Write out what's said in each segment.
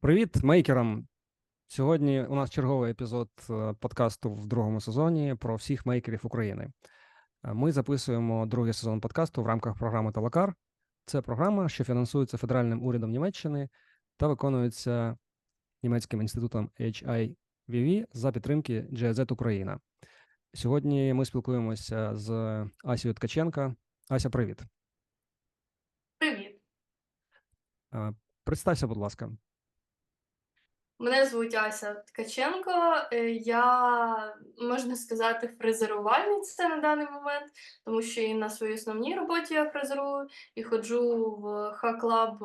Привіт, мейкерам! Сьогодні у нас черговий епізод е, подкасту в другому сезоні про всіх мейкерів України. Е, Ми записуємо другий сезон подкасту в рамках програми Талакар. Це програма, що фінансується федеральним урядом Німеччини та виконується німецьким інститутом HIVV за підтримки GIZ Україна. Сьогодні ми спілкуємося з Асією Ткаченка. Ася, привіт. Привіт, Е, Представся, будь ласка. Мене звуть Ася Ткаченко. Е, Я, можна сказати, фрезерувальниця на даний момент, тому що і на своїй основній роботі я фрезерую, і ходжу в Х-клаб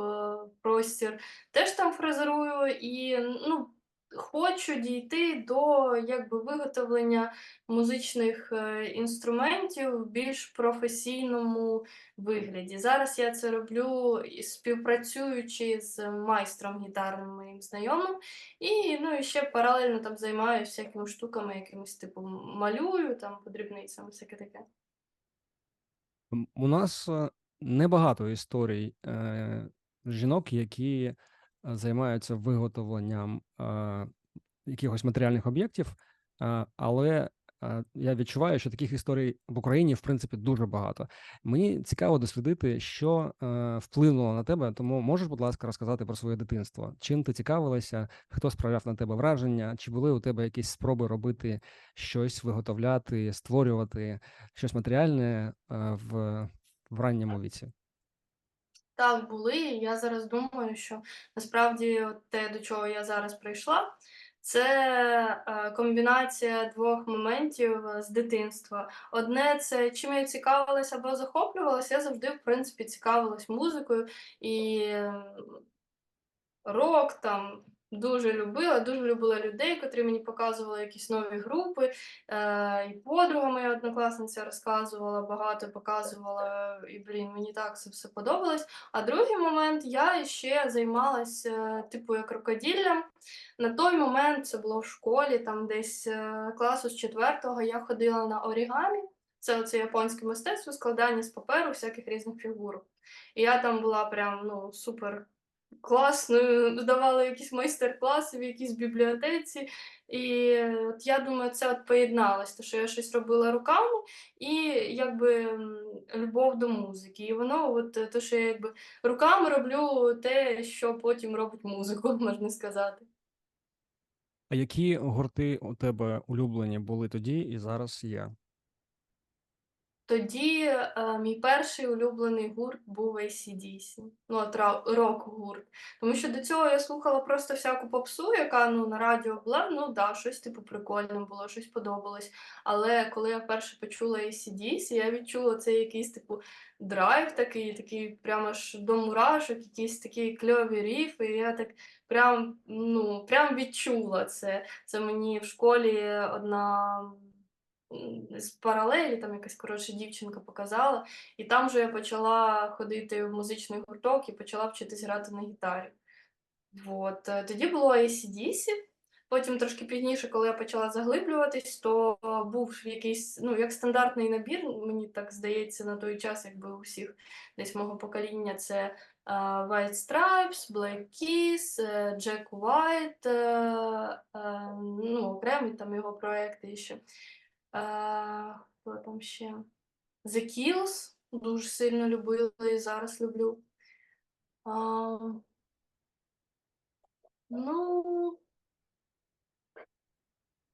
простір, теж там фрезерую, і ну, хочу дійти до якби, виготовлення музичних е, інструментів в більш професійному вигляді. Зараз я це роблю співпрацюючи з майстром гітарним моїм знайомим. І, ну, і ще паралельно там займаюся всякими штуками, якимось типу малюю, там по дрібницям, всяке таке. У нас е, небагато історій е, жінок, які займаються виготовленням е, якихось матеріальних об'єктів, е, але е, я відчуваю, що таких історій в Україні в принципі дуже багато. Мені цікаво дослідити, що е, вплинуло на тебе. Тому можеш, будь ласка, розказати про своє дитинство. Чим ти цікавилася? Хто справляв на тебе враження? Чи були у тебе якісь спроби робити щось, виготовляти, створювати щось матеріальне е, в, в ранньому віці? Так, були. Я зараз думаю, що насправді те, до чого я зараз прийшла, це е, комбінація двох моментів е, з дитинства. Одне це чим я цікавилася або захоплювалася, я завжди, в принципі, цікавилась музикою і рок там дуже любила, дуже любила людей, котрі мені показували якісь нові групи. Е, і подруга моя однокласниця розказувала, багато показувала, і блін, мені так це все подобалось. А другий момент я ще займалася, типу, як рукоділлям. На той момент це було в школі, там десь е, класу з четвертого я ходила на орігамі. Це оце японське мистецтво, складання з паперу всяких різних фігурок. І я там була прям ну, супер класною, давали якісь майстер-класи в якійсь бібліотеці. І от я думаю, це от поєдналось, то що я щось робила руками і якби любов до музики. І воно, от то, що я якби руками роблю те, що потім робить музику, можна сказати. А які гурти у тебе улюблені були тоді і зараз є? Тоді е, мій перший улюблений гурт був AC/DC, ну от рок-гурт. Тому що до цього я слухала просто всяку попсу, яка ну, на радіо була, ну да, щось типу прикольне було, щось подобалось. Але коли я вперше почула AC/DC, я відчула цей якийсь типу драйв такий, такий прямо аж до мурашок, якісь такі кльові ріфи. І я так прям, ну, прям відчула це. Це мені в школі одна з паралелі, там якась коротше дівчинка показала, і там вже я почала ходити в музичний гурток і почала вчитись грати на гітарі. От. е, Тоді було AC/DC. Потім трошки пізніше, коли я почала заглиблюватись, то був якийсь, ну, як стандартний набір, мені так здається, на той час, якби у всіх десь мого покоління, це е, White Stripes, Black Keys, е, Jack White, е, е, ну, окремі там його проекти ще. Хто там ще? The Kills дуже сильно любила і зараз люблю. А, ну,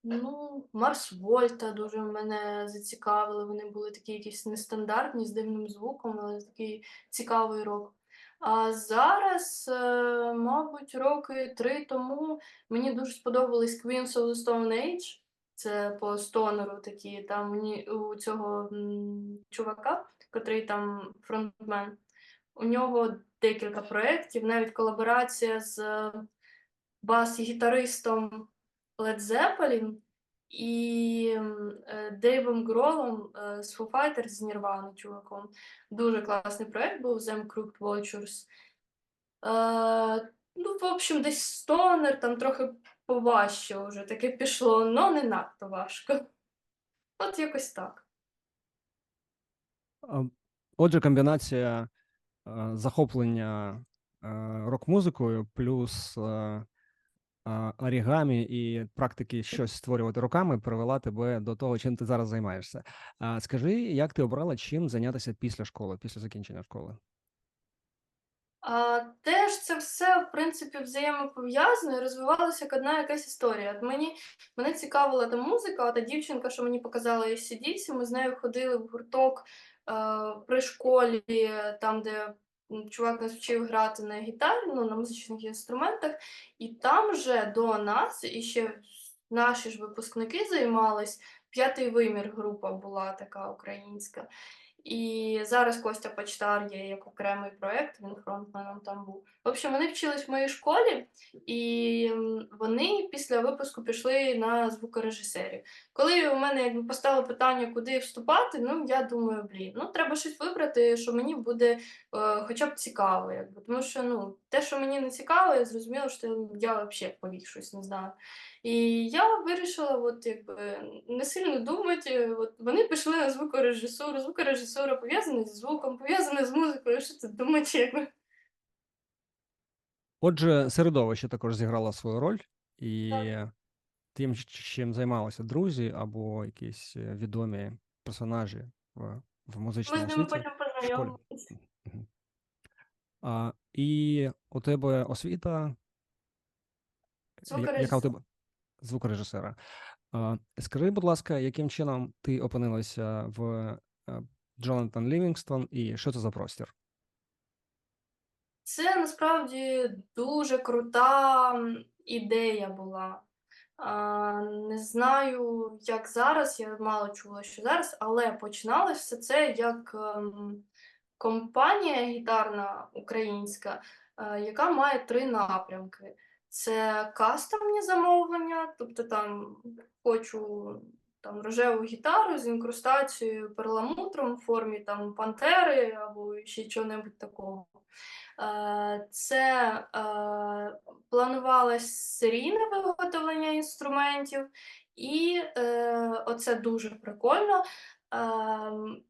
ну, Марс Вольта дуже мене зацікавили. Вони були такі якісь нестандартні, з дивним звуком, але такий цікавий рок. А зараз, е, мабуть, роки три тому мені дуже сподобались Queens of the Stone Age. Це по стонеру такі. Там у цього чувака, котрий там фронтмен, у нього декілька проєктів, навіть колаборація з е, бас-гітаристом Led Zeppelin і е, Дейвом Гролом е, з Foo Fighters з Nirvana, чуваком. Дуже класний проєкт був Them Crooked Vultures. Ну, в общем, десь стонер, там трохи поважче вже таке пішло, але не надто важко. От якось так. Отже, комбінація е, захоплення рок-музикою, плюс е, орігамі і практики щось створювати руками привела тебе до того, чим ти зараз займаєшся. Скажи, як ти обрала чим зайнятися після школи, після закінчення школи? А, теж це все, в принципі, взаємопов'язано і розвивалася як одна якась історія. От мені, мене цікавила та музика, та дівчинка, що мені показала AC/DC, ми з нею ходили в гурток е, при школі, там, де чувак нас вчив грати на гітарі, ну, на музичних інструментах, і там же до нас і ще наші ж випускники займались. П'ятий вимір група була така українська. І зараз Костя Почтар є як окремий проєкт, він фронтменом там був. В общем, вони вчились в моїй школі, і вони після випуску пішли на звукорежисерів. Коли у мене якби постало питання, куди вступати, ну я думаю, блін, ну треба щось вибрати, що мені буде е, хоча б цікаво. Якби. Тому що ну, те, що мені не цікаво, я зрозуміла, що я взагалі повік щось не знаю. І я вирішила, от якби не сильно думати. От вони пішли на звукорежисуру. Звукорежисура пов'язана зі звуком, пов'язана з музикою. Що тут думати, якби. Отже, середовище також зіграло свою роль, і Так. тим, чим займалися друзі або якісь е, відомі персонажі в, в Ми музичному з ними світі потім познайомилися. А, і у тебе освіта, яка у тебе звукорежисера. Скажи, будь ласка, яким чином ти опинилася в е, Джонатан Лівінгстон і що це за простір? Це насправді дуже крута ідея була. Не знаю, як зараз, я мало чула, що зараз, але починалося все це як ем, компанія гітарна українська, е, яка має три напрямки: це кастомні замовлення, тобто там хочу там рожеву гітару з інкрустацією перламутром в формі там пантери або ще чого-небудь такого. Е, Це е, планувалось серійне виготовлення інструментів, і е, оце дуже прикольно. Ем,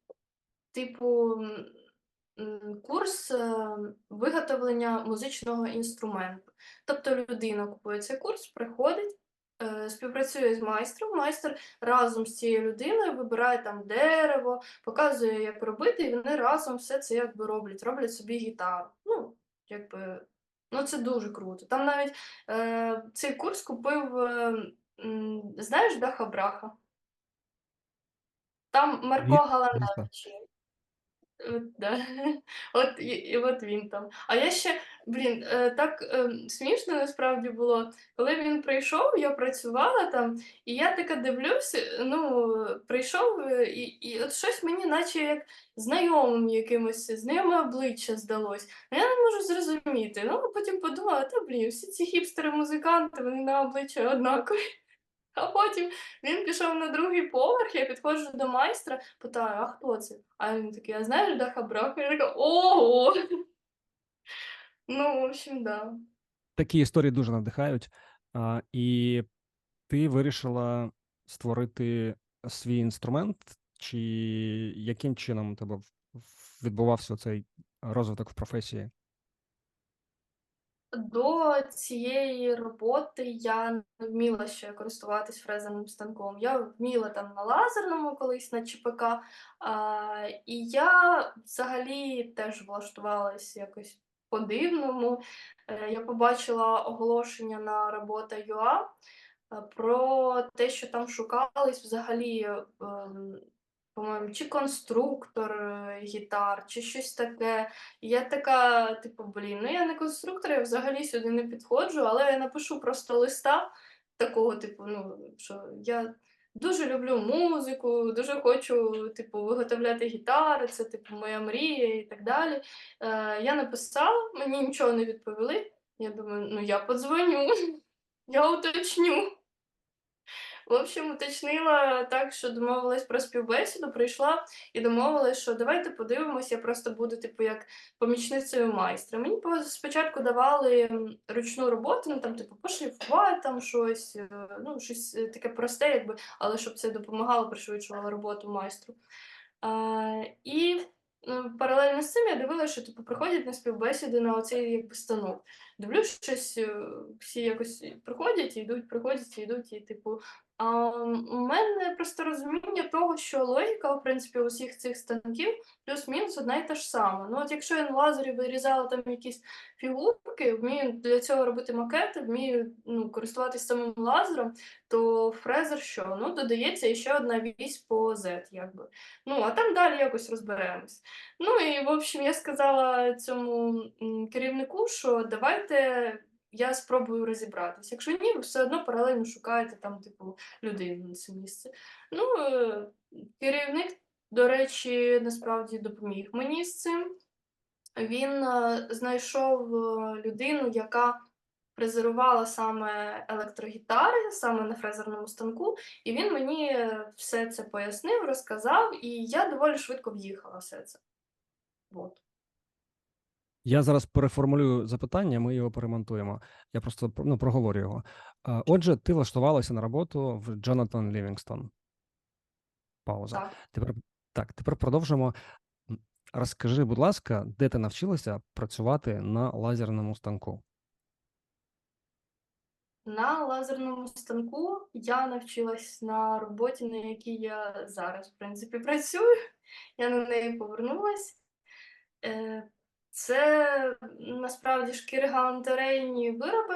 Типу, курс е, виготовлення музичного інструменту. Тобто людина купує цей курс, приходить, е, співпрацює з майстром. Майстер разом з цією людиною вибирає там дерево, показує, як робити, і вони разом все це якби роблять, роблять собі гітару. Ну, якби, ну це дуже круто. Там навіть е, цей курс купив, е, знаєш, Даха Браха. Там Марко є. От, да. От, і, і от він там. А я ще, блін, е, так е, смішно насправді було, коли він прийшов, я працювала там, і я така дивлюся, ну, прийшов, е, і, і от щось мені, наче як знайомим якимось, знайоме обличчя здалось. Ну, я не можу зрозуміти. Ну, а потім подумала, та блін, всі ці хіпстери-музиканти, вони на обличчя однакові. А потім він пішов на другий поверх, я підходжу до майстра, питаю, а хто це? А він такий, а знаєш Даха Браха? Я така, ого! Ну, в общем, да. такі історії дуже надихають. А, і ти вирішила створити свій інструмент, чи яким чином у тебе відбувався цей розвиток в професії? До цієї роботи я не вміла ще користуватись фрезерним станком. Я вміла там на лазерному колись на ЧПК, а, і я взагалі теж влаштувалась якось по-дивному. Е, Я побачила оголошення на робота.ua е, про те, що там шукались взагалі, ем, по-моєму, чи конструктор е, гітар, чи щось таке. І я така, типу, блін, ну я не конструктор, я взагалі сюди не підходжу, але я напишу просто листа такого, типу, ну, що я дуже люблю музику, дуже хочу, типу, виготовляти гітари, це, типу, моя мрія і так далі. Е, я написала, мені нічого не відповіли. Я думаю, ну я подзвоню, я уточню. В общем, уточнила так, що домовилась про співбесіду, прийшла і домовилась, що давайте подивимось, я просто буду, типу, як помічницею майстра. Мені спочатку давали ручну роботу, ну там, типу, пошліфувати там щось, е, ну, щось е, таке просте, якби, але щоб це допомагало, пришвидшувало роботу майстру. А, і паралельно з цим я дивилася, що типу приходять на співбесіди на оцей якби станок. Дивлюсь, щось е, всі якось приходять і йдуть, приходять і йдуть, і типу. У мене просто розуміння того, що логіка, в принципі, усіх цих станків плюс-мінус одна і та ж сама. Ну, от якщо я на лазері вирізала там якісь фігурки, вмію для цього робити макети, вмію ну, користуватись самим лазером, то фрезер що? Ну, додається ще одна вісь по Z, якби. Ну, а там далі якось розберемось. Ну і в общем, я сказала цьому керівнику, що давайте я спробую розібратись. Якщо ні, ви все одно паралельно шукаєте там, типу, людину на це місце. Ну, е, керівник, до речі, насправді допоміг мені з цим. Він е, знайшов е, людину, яка фрезерувала саме електрогітари, саме на фрезерному станку, і він мені все це пояснив, розказав, і я доволі швидко в'їхала все це. От. Я зараз переформулюю запитання, ми його перемонтуємо. Я просто ну, проговорю його. Отже, ти влаштувалася на роботу в Джонатан Лівінгстон. Пауза. Так. Тепер так, тепер продовжимо. Розкажи, будь ласка, де ти навчилася працювати на лазерному станку? На лазерному станку я навчилась на роботі, на якій я зараз, в принципі, працюю. Я на неї повернулась. Це насправді шкіри галантерейні вироби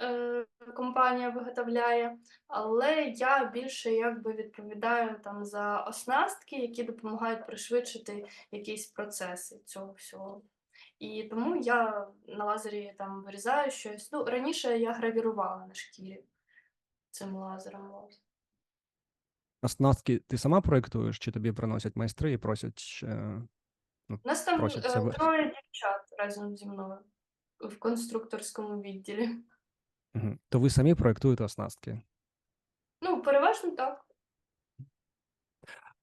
е, компанія виготовляє, але я більше якби відповідаю там за оснастки, які допомагають пришвидшити якісь процеси цього всього. І тому я на лазері там вирізаю щось. Ну, раніше я гравірувала на шкірі цим лазером. Оснастки ти сама проєктуєш, чи тобі приносять майстри і просять? е, У нас там Просять е, себе. троє дівчат разом зі мною в конструкторському відділі. мгм. То ви самі проєктуєте оснастки? Ну, переважно так.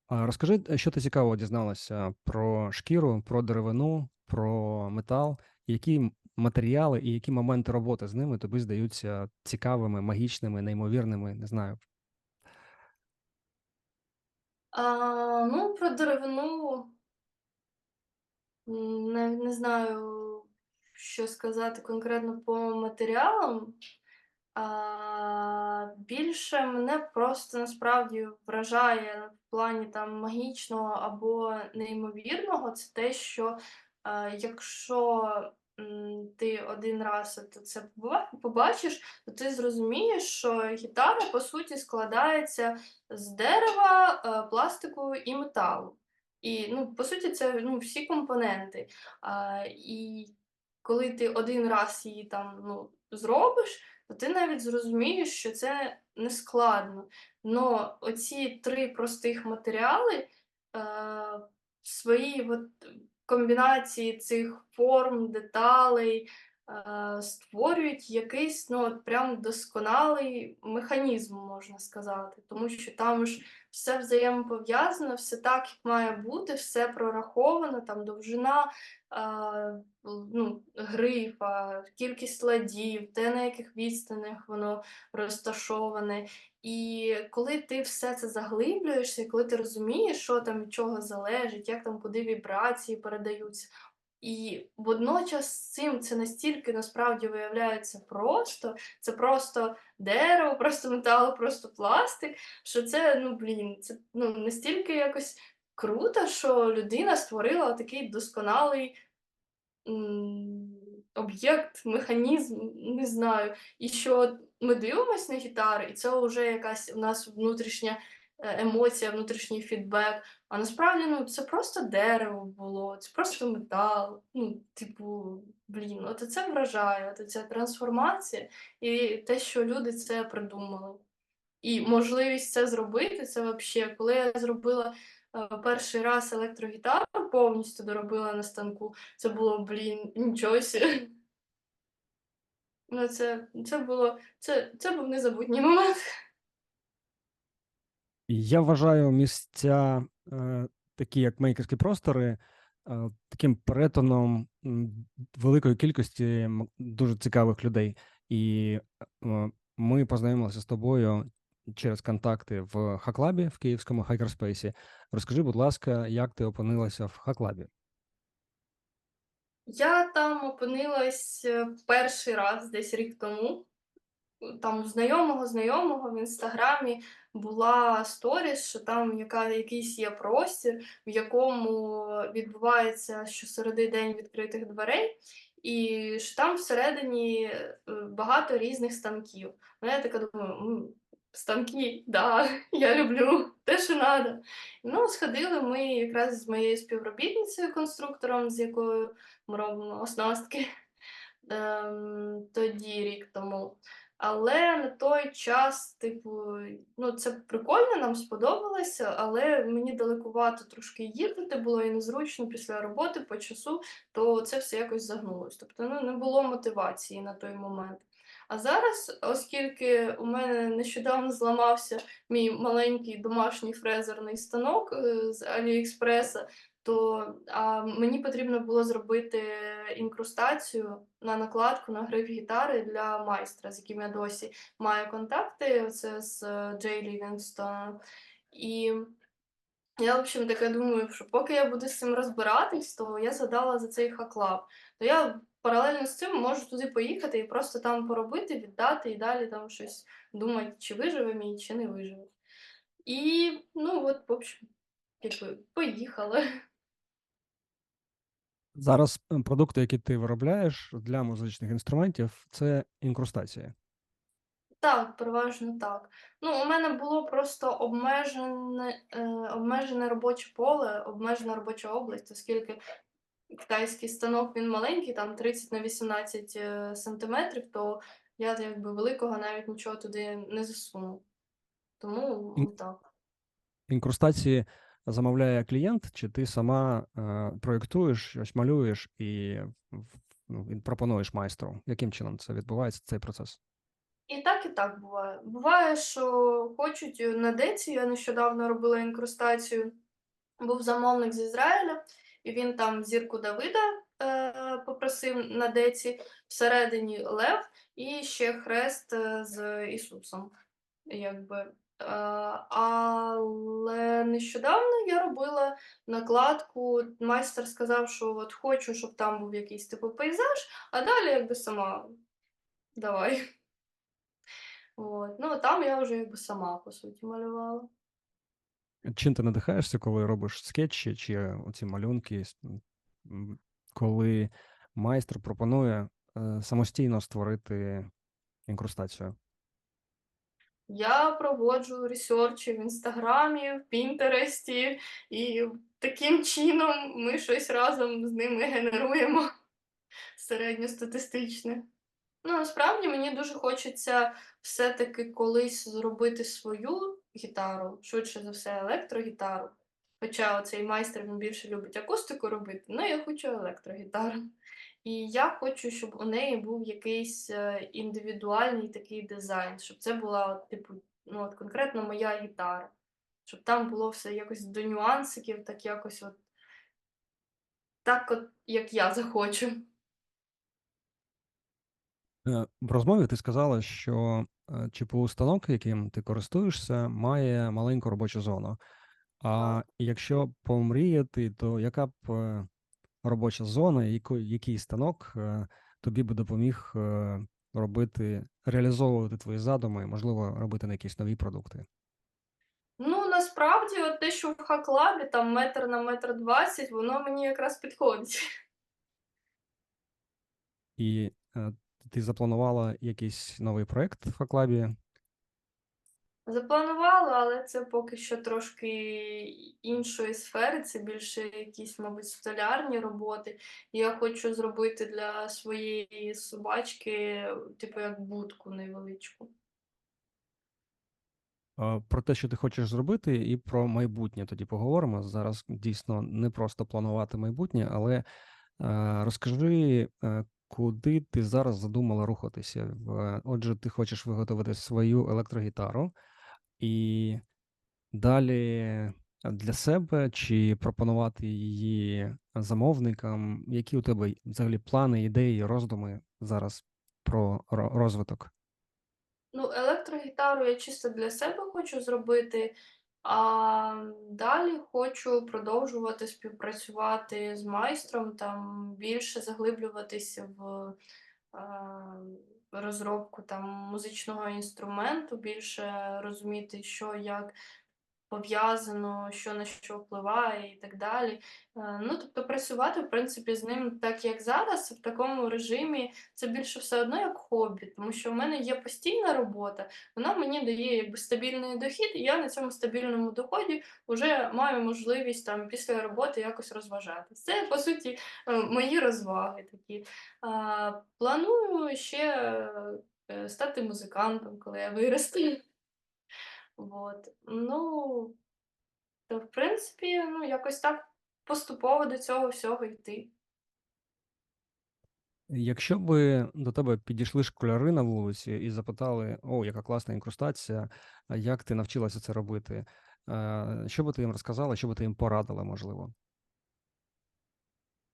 А розкажи, е, що ти цікавого дізналася про шкіру, про деревину, про метал, які м- матеріали і які моменти роботи з ними тобі здаються цікавими, магічними, неймовірними, не знаю. А, ну, про деревину м, не, знаю, що сказати конкретно по матеріалам. А, більше мене просто насправді вражає в плані там магічного або неймовірного, це те, що е, якщо ти один раз це побачиш, то ти зрозумієш, що гітара по суті складається з дерева, е, пластику і металу. І ну, по суті, це ну, всі компоненти. А, і коли ти один раз її там ну, зробиш, то ти навіть зрозумієш, що це не складно. Но оці три простих матеріали в своїй от комбінації цих форм, деталей створюють якийсь ну, от прям досконалий механізм, можна сказати. Тому що там ж все взаємопов'язано, все так, як має бути, все прораховано, там довжина. е, ну, грифа, кількість ладів, те, на яких відстанях воно розташоване. І коли ти все це заглиблюєшся, коли ти розумієш, що там від чого залежить, як там куди вібрації передаються. І водночас з цим це настільки насправді виявляється просто, це просто дерево, просто метал, просто пластик, що це, ну блін, це ну, настільки якось круто, що людина створила такий досконалий об'єкт, механізм, не знаю. І що ми дивимося на гітари, і це вже якась у нас внутрішня емоція, внутрішній фідбек. А насправді ну, це просто дерево було, це просто метал. Ну, типу, блін, от це вражає, от ця трансформація і те, що люди це придумали. І можливість це зробити, це взагалі, коли я зробила е, перший раз електрогітару, повністю доробила на станку, це було, блін, нічого сі. Ну, це, це було, це, це був незабутній момент. Я вважаю місця, е, такі як мейкерські простори, е, таким перетином м, великої кількості дуже цікавих людей. І ми познайомилися з тобою через контакти в Хаклабі в київському хакерспейсі. Розкажи, будь ласка, як ти опинилася в Хаклабі? Я там опинилась е, перший раз десь рік тому. Там знайомого знайомого в інстаграмі була сторіс, що там яка, якийсь є простір, в якому відбувається щосереди день відкритих дверей, і що там всередині е, багато різних станків. Ну, я така думаю, станки, да, я люблю те, що треба. Ну, сходили ми якраз з моєю співробітницею, конструктором, з якою ми робимо оснастки ем, тоді, рік тому. Але на той час, типу, ну це прикольно, нам сподобалося, але мені далекувато трошки їздити було і незручно після роботи по часу, то це все якось загнулось. Тобто ну, не було мотивації на той момент. А зараз, оскільки у мене нещодавно зламався мій маленький домашній фрезерний станок е, з Аліекспреса, то а, мені потрібно було зробити інкрустацію на накладку на гриф гітари для майстра, з яким я досі маю контакти. Це з е, Джей Лівінстоном. І я, в общем, таке думаю, що поки я буду з цим розбиратись, то я згадала за цей хаклаб. То я паралельно з цим можу туди поїхати і просто там поробити, віддати і далі там щось думати, чи виживе мій, чи не виживе. І ну от, в общем, якби поїхала. Зараз е, продукти, які ти виробляєш для музичних інструментів, це інкрустація. Так, переважно так. Ну, у мене було просто обмежене, е, обмежене робоче поле, обмежена робоча область, оскільки китайський станок він маленький, там 30 на 18 е, сантиметрів, то я якби великого навіть нічого туди не засуну. Тому Ін- так. Інкрустації замовляє клієнт, чи ти сама е, проєктуєш, щось малюєш і ну, пропонуєш майстру? Яким чином це відбувається, цей процес? І так, і так буває. Буває, що хочуть е, на деці. Я нещодавно робила інкрустацію. Був замовник з Ізраїля, і він там зірку Давида е, попросив на деці, всередині Лев і ще хрест е, з Ісусом. Якби. Але нещодавно я робила накладку. Майстер сказав, що от хочу, щоб там був якийсь типу пейзаж, а далі якби сама давай. От. Ну, там я вже якби сама, по суті, малювала. Чим ти надихаєшся, коли робиш скетчі чи оці малюнки, коли майстер пропонує е, самостійно створити інкрустацію? Я проводжу ресерчі в інстаграмі, в Пінтересті, і таким чином ми щось разом з ними генеруємо середньостатистичне. Ну, насправді мені дуже хочеться все-таки колись зробити свою гітару, швидше за все, електрогітару. Хоча оцей майстер він більше любить акустику робити, ну я хочу електрогітару. І я хочу, щоб у неї був якийсь е, індивідуальний такий дизайн, щоб це була, от, типу, ну, от конкретно моя гітара. Щоб там було все якось до нюансиків, так якось от так, от, як я захочу. Е, В розмові ти сказала, що е, ЧПУ станок, яким ти користуєшся, має маленьку робочу зону. А якщо помріяти, то яка б робоча зона, який станок е, тобі би допоміг е, робити, реалізовувати твої задуми, можливо, робити на якісь нові продукти? Ну, насправді, от те, що в хаклабі, там метр на метр двадцять, воно мені якраз підходить. І е, ти запланувала якийсь новий проект в Хаклабі? Запланувала, але це поки що трошки іншої сфери, це більше якісь, мабуть, столярні роботи. Я хочу зробити для своєї собачки, типу, як будку невеличку. Про те, що ти хочеш зробити, і про майбутнє тоді поговоримо. Зараз дійсно не просто планувати майбутнє, але е, розкажи, е, куди ти зараз задумала рухатися. В- Отже, ти хочеш виготовити свою електрогітару і далі для себе чи пропонувати її замовникам? Які у тебе взагалі плани, ідеї, роздуми зараз про розвиток? Ну, електрогітару я чисто для себе хочу зробити, а далі хочу продовжувати співпрацювати з майстром, там більше заглиблюватися в розробку там музичного інструменту, більше розуміти, що як пов'язано, що на що впливає і так далі. Е, Ну, тобто працювати, в принципі, з ним так, як зараз, в такому режимі, це більше все одно як хобі, тому що в мене є постійна робота, вона мені дає якби стабільний дохід, і я на цьому стабільному доході вже маю можливість там після роботи якось розважатися. Це, по суті, е, мої розваги такі. А, Планую ще е, стати музикантом, коли я виросту. Вот. Ну, то в принципі, ну, якось так поступово до цього всього йти. Якщо би до тебе підійшли школяри на вулиці і запитали: "О, яка класна інкрустація, як ти навчилася це робити?" Е, що би ти їм розказала, що би ти їм порадила, можливо?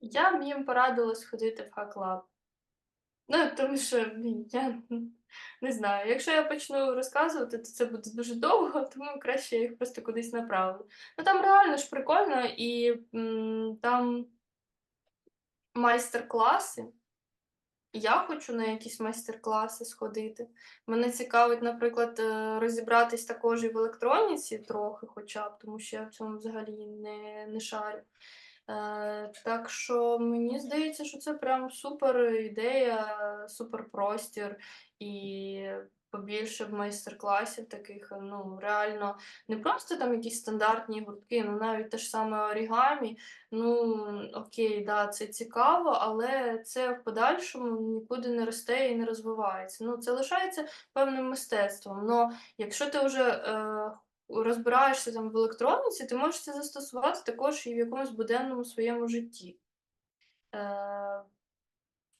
Я б їм порадила сходити в хак-лаб. Ну, тому що я не знаю, якщо я почну розказувати, то це буде дуже довго, тому краще я їх просто кудись направлю. Ну там реально ж прикольно, і м, там майстер-класи. Я хочу на якісь майстер-класи сходити. Мене цікавить, наприклад, е, розібратись також і в електроніці трохи, хоча б, тому що я в цьому взагалі не, не шарю. Е, так що мені здається, що це прям супер ідея, супер простір і побільше б майстер-класів таких, ну реально не просто там якісь стандартні гуртки, ну навіть те ж саме орігамі. Ну окей, да, це цікаво, але це в подальшому нікуди не росте і не розвивається. Ну це лишається певним мистецтвом. Но якщо ти вже е, розбираєшся там в електроніці, ти можеш це застосувати також і в якомусь буденному своєму житті. Е,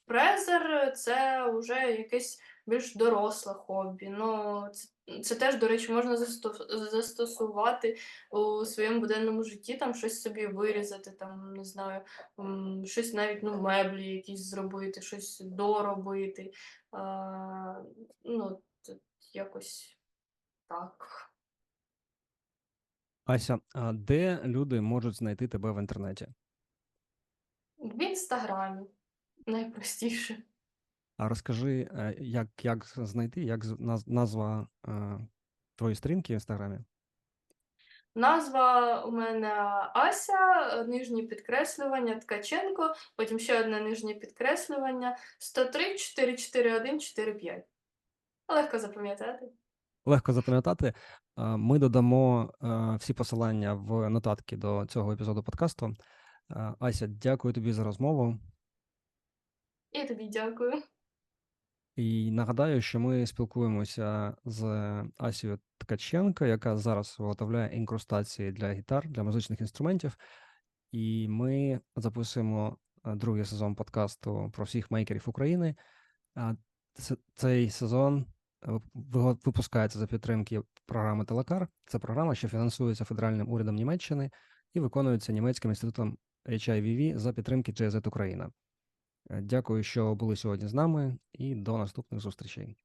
Фрезер це вже якесь більш доросле хобі. Ну, це, це теж, до речі, можна застосувати у своєму буденному житті, там щось собі вирізати, там, не знаю, щось навіть ну, меблі якісь зробити, щось доробити. А, ну, це якось так. Ася, а де люди можуть знайти тебе в інтернеті? В інстаграмі найпростіше. А розкажи, е, як як знайти, як назва, е, твоєї сторінки в інстаграмі? Назва у мене Ася, е, нижнє підкреслювання Ткаченко, потім ще одне нижнє підкреслювання 103 441 45. Легко запам'ятати. Легко запам'ятати. Е, Ми додамо е, всі посилання в нотатки до цього епізоду подкасту. Е, Ася, дякую тобі за розмову. І тобі дякую. І нагадаю, що ми спілкуємося з Асією Ткаченко, яка зараз виготовляє інкрустації для гітар, для музичних інструментів. І ми записуємо другий сезон подкасту про всіх мейкерів України. Цей сезон випускається за підтримки програми Телекар. Це програма, що фінансується федеральним урядом Німеччини і виконується німецьким інститутом HIVV за підтримки GZ Україна. Е, Дякую, що були сьогодні з нами, і до наступних зустрічей.